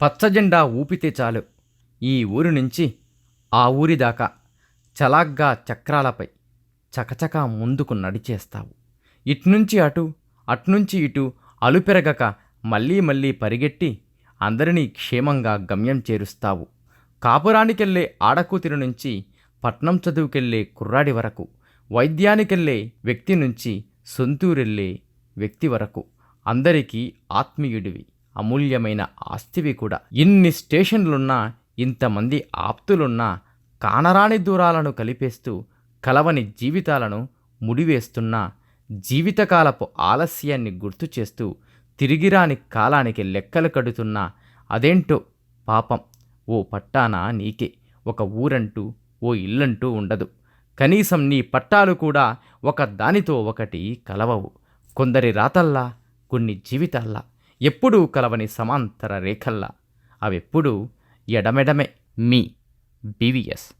పచ్చజెండా ఊపితే చాలు. ఈ ఊరి నుంచి ఆ ఊరి దాకా చలాగ్గా చక్రాలపై చకచకా ముందుకు నడిచేస్తావు. ఇట్నుంచి అటు అట్నుంచి ఇటు అలుపెరగక మళ్ళీ మళ్ళీ పరిగెట్టి అందరినీ క్షేమంగా గమ్యం చేరుస్తావు. కాపురానికెళ్ళే ఆడకూతురు నుంచి పట్నం చదువుకెళ్ళే కుర్రాడి వరకు వైద్యానికెళ్ళే వ్యక్తి నుంచి సొంతూరెళ్ళే వ్యక్తి వరకు అందరికీ ఆత్మీయుడివి. అమూల్యమైన ఆస్తివి కూడా. ఇన్ని స్టేషన్లున్నా ఇంతమంది ఆప్తులున్నా కానరాని దూరాలను కలిపేస్తూ కలవని జీవితాలను ముడివేస్తున్నా జీవితకాలపు ఆలస్యాన్ని గుర్తు చేస్తూ తిరిగిరాని కాలానికి లెక్కలు కడుతున్నా అదేంటో పాపం ఓ పట్టాన నీకే. ఒక ఊరంటూ ఓ ఇల్లంటూ ఉండదు. కనీసం నీ పట్టాలు కూడా ఒక దానితో ఒకటి కలవవు. కొందరి రాతల్లా కొన్ని జీవితాల్లా. ఎప్పుడూ కలవని సమాంతర రేఖల్లా. అవెప్పుడూ ఎడమెడమే మీ బీవీఎస్